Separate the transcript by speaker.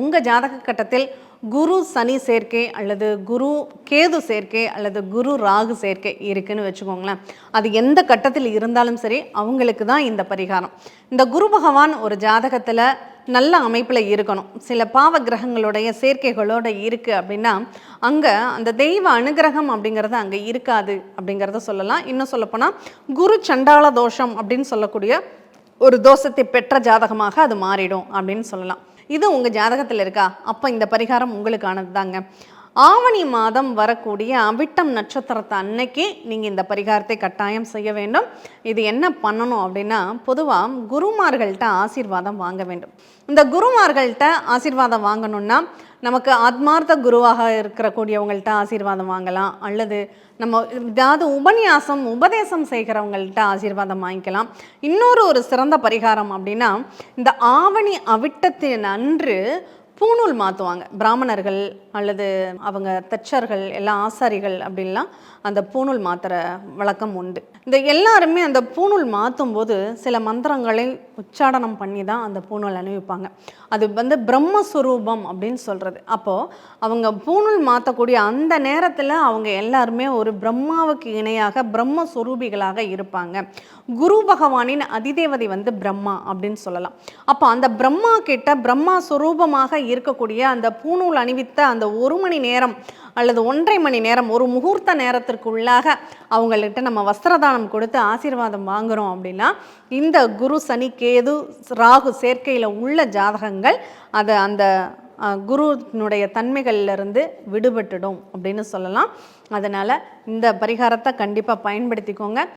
Speaker 1: உங்கள் ஜாதக கட்டத்தில் குரு சனி சேர்க்கை அல்லது குரு கேது சேர்க்கை அல்லது குரு ராகு சேர்க்கை இருக்குன்னு வச்சுக்கோங்களேன். அது எந்த கட்டத்தில் இருந்தாலும் சரி அவங்களுக்கு தான் இந்த பரிகாரம். இந்த குரு பகவான் ஒரு ஜாதகத்தில் நல்ல அமைப்பில் இருக்கணும். சில பாவ கிரகங்களுடைய சேர்க்கைகளோட இருக்குது அப்படின்னா அங்கே அந்த தெய்வ அனுகிரகம் அப்படிங்கிறது அங்கே இருக்காது அப்படிங்கிறத சொல்லலாம். இன்னும் சொல்லப்போனால் குரு சண்டாள தோஷம் அப்படின்னு சொல்லக்கூடிய ஒரு தோஷத்தை பெற்ற ஜாதகமாக அது மாறிடும் அப்படின்னு சொல்லலாம். இது உங்கள் ஜாதகத்தில் இருக்கா? அப்போ இந்த பரிகாரம் உங்களுக்கானது தாங்க ஆவணி மாதம் வரக்கூடிய அவிட்டம் நட்சத்திரத்தை அன்னைக்கு நீங்கள் இந்த பரிகாரத்தை கட்டாயம் செய்ய வேண்டும். இது என்ன பண்ணணும் அப்படின்னா பொதுவாக குருமார்கள்ட்ட ஆசீர்வாதம் வாங்க வேண்டும். இந்த குருமார்கள்ட்ட ஆசீர்வாதம் வாங்கணும்னா நமக்கு ஆத்மார்த்த குருவாக இருக்கக்கூடியவங்கள்ட்ட ஆசீர்வாதம் வாங்கலாம். அல்லது நம்ம ஏதாவது உபன்யாசம் உபதேசம் செய்கிறவங்கள்ட்ட ஆசீர்வாதம் வாங்கிக்கலாம். இன்னொரு ஒரு சிறந்த பரிகாரம் அப்படின்னா இந்த ஆவணி அவிட்டத்தின் அன்று பூணூல் மாற்றுவாங்க பிராமணர்கள் அல்லது அவங்க தச்சர்கள் எல்லாம் ஆசாரிகள் அப்படின்லாம் அந்த பூணூல் மாத்துற வழக்கம் உண்டு. இந்த எல்லாருமே அந்த பூணூல் மாற்றும் போது சில மந்திரங்களை உச்சாடனம் பண்ணி தான் அந்த பூணூல் அணிவிப்பாங்க. அது வந்து பிரம்மஸ்வரூபம் அப்படின்னு சொல்கிறது அப்போது அவங்க பூணூல் மாற்றக்கூடிய அந்த நேரத்தில் அவங்க எல்லாருமே ஒரு பிரம்மாவுக்கு இணையாக பிரம்மஸ்வரூபிகளாக இருப்பாங்க. குரு பகவானின் அதிதேவதை வந்து பிரம்மா அப்படின்னு சொல்லலாம். அப்போ அந்த பிரம்மா கிட்ட பிரம்மா சுரூபமாக இருக்கக்கூடிய அந்த பூணூல் அணிவித்த அந்த ஒரு மணி நேரம் அல்லது ஒன்றரை மணி நேரம் ஒரு முகூர்த்த நேரத்திற்குள்ளாக அவங்கள்ட்ட நம்ம வஸ்திரதானம் கொடுத்து ஆசீர்வாதம் வாங்குகிறோம் அப்படின்னா இந்த குரு சனி கேது ராகு சேர்க்கையில் உள்ள ஜாதகங்கள் அதை அந்த குருனுடைய தன்மைகள்லேருந்து விடுபட்டுடும் அப்படின்னு சொல்லலாம். அதனால் இந்த பரிகாரத்தை கண்டிப்பாக பயன்படுத்திக்கோங்க.